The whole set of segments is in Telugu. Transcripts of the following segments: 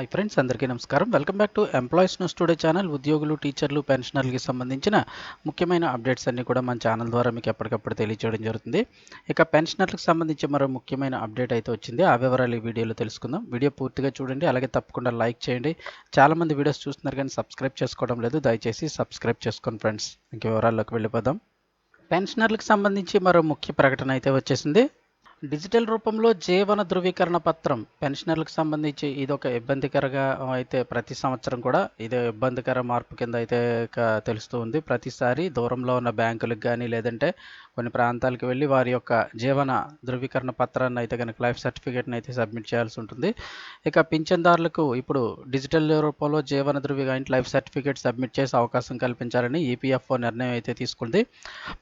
హై ఫ్రెండ్స్ అందరికీ నమస్కారం. Welcome back to employees news today channel ఉద్యోగులు టీచర్లు పెన్షనర్లకి సంబంధించిన ముఖ్యమైన అప్డేట్స్ అన్నీ కూడా మన ఛానల్ ద్వారా మీకు ఎప్పటికప్పుడు తెలియజేయడం జరుగుతుంది. ఇక పెన్షనర్లకు సంబంధించి మరో ముఖ్యమైన అప్డేట్ అయితే వచ్చింది. ఆ వివరాలు ఈ వీడియోలో తెలుసుకుందాం. వీడియో పూర్తిగా చూడండి. అలాగే తప్పకుండా లైక్ చేయండి. చాలామంది వీడియోస్ చూస్తున్నారు కానీ సబ్స్క్రైబ్ చేసుకోవడం లేదు. దయచేసి సబ్స్క్రైబ్ చేసుకోండి ఫ్రెండ్స్ ఇంక వివరాల్లోకి వెళ్ళిపోదాం. పెన్షనర్లకు సంబంధించి మరో ముఖ్య ప్రకటన అయితే వచ్చేసింది. డిజిటల్ రూపంలో జీవన ధృవీకరణ పత్రం పెన్షనర్లకు సంబంధించి ఇది ఒక ఇబ్బందికరంగా అయితే ప్రతి సంవత్సరం కూడా ఇదే ఇబ్బందికర మార్పు కింద అయితే తెలుస్తూ ఉంది. ప్రతిసారి దూరంలో ఉన్న బ్యాంకులకు కానీ లేదంటే కొన్ని ప్రాంతాలకు వెళ్ళి వారి యొక్క జీవన ధృవీకరణ పత్రాన్ని అయితే కనుక లైఫ్ సర్టిఫికేట్ని అయితే సబ్మిట్ చేయాల్సి ఉంటుంది. ఇక పింఛన్దారులకు ఇప్పుడు డిజిటల్ రూపంలో జీవన ధృవీకరణ లైఫ్ సర్టిఫికేట్ సబ్మిట్ చేసే అవకాశం కల్పించాలని ఈపీఎఫ్ఓ నిర్ణయం అయితే తీసుకుంది.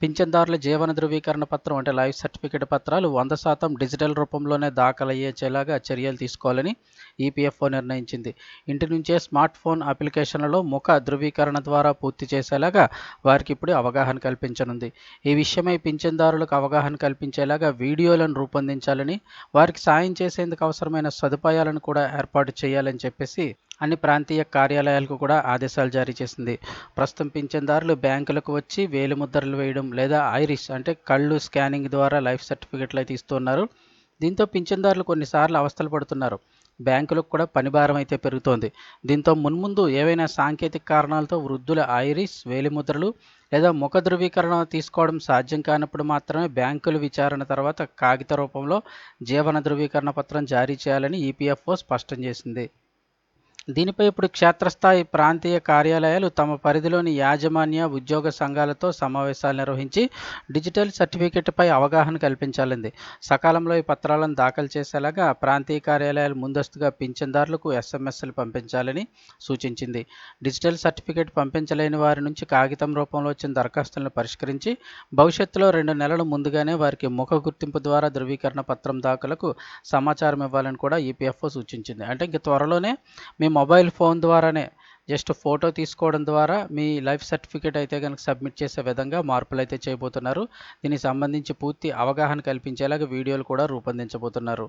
పింఛన్దారుల జీవన ధృవీకరణ పత్రం అంటే లైఫ్ సర్టిఫికేట్ పత్రాలు వంద శాతం డిజిటల్ రూపంలోనే దాఖలయ్యేచేలాగా చర్యలు తీసుకోవాలని ఈపీఎఫ్ఓ నిర్ణయించింది. ఇంటి నుంచే స్మార్ట్ ఫోన్ అప్లికేషన్లలో ముఖ ధృవీకరణ ద్వారా పూర్తి చేసేలాగా వారికి ఇప్పుడు అవగాహన కల్పించనుంది. ఈ విషయమై పింఛన్దారులకు అవగాహన కల్పించేలాగా వీడియోలను రూపొందించాలని వారికి సాయం చేసేందుకు అవసరమైన సదుపాయాలను కూడా ఏర్పాటు చేయాలని చెప్పేసి అన్ని ప్రాంతీయ కార్యాలయాలకు కూడా ఆదేశాలు జారీ చేసింది. ప్రస్తుతం పింఛన్దారులు బ్యాంకులకు వచ్చి వేలిముద్రలు వేయడం లేదా ఐరిష్ అంటే కళ్ళు స్కానింగ్ ద్వారా లైఫ్ సర్టిఫికెట్లు అయితే ఇస్తున్నారు. దీంతో పింఛన్దారులు కొన్నిసార్లు అవస్థలు పడుతున్నారు. బ్యాంకులకు కూడా పనిభారం అయితే పెరుగుతోంది. దీంతో మున్ముందు ఏవైనా సాంకేతిక కారణాలతో వృద్ధుల ఐరిస్ వేలిముద్రలు లేదా ముఖ ధృవీకరణ తీసుకోవడం సాధ్యం కానప్పుడు మాత్రమే బ్యాంకులు విచారణ తర్వాత కాగిత రూపంలో జీవన ధృవీకరణ పత్రం జారీ చేయాలని ఈపీఎఫ్ఓ స్పష్టం చేసింది. దీనిపై ఇప్పుడు క్షేత్రస్థాయి ప్రాంతీయ కార్యాలయాలు తమ పరిధిలోని యాజమాన్య ఉద్యోగ సంఘాలతో సమావేశాలు నిర్వహించి డిజిటల్ సర్టిఫికెట్పై అవగాహన కల్పించాలంది. సకాలంలో ఈ పత్రాలను దాఖలు చేసేలాగా ప్రాంతీయ కార్యాలయాలు ముందస్తుగా పింఛన్దారులకు ఎస్ఎంఎస్లు పంపించాలని సూచించింది. డిజిటల్ సర్టిఫికేట్ పంపించలేని వారి నుంచి కాగితం రూపంలో వచ్చిన దరఖాస్తులను పరిష్కరించి భవిష్యత్తులో రెండు నెలల ముందుగానే వారికి ముఖ గుర్తింపు ద్వారా ధృవీకరణ పత్రం దాఖలకు సమాచారం ఇవ్వాలని కూడా ఈపీఎఫ్ఓ సూచించింది. అంటే ఇంక త్వరలోనే మేము మొబైల్ ఫోన్ ద్వారానే జస్ట్ ఫోటో తీసుకోవడం ద్వారా మీ లైఫ్ సర్టిఫికేట్ అయితే కనుక సబ్మిట్ చేసే విధంగా మార్పులు అయితే చేయబోతున్నారు. దీనికి సంబంధించి పూర్తి అవగాహన కల్పించేలాగా వీడియోలు కూడా రూపొందించబోతున్నారు.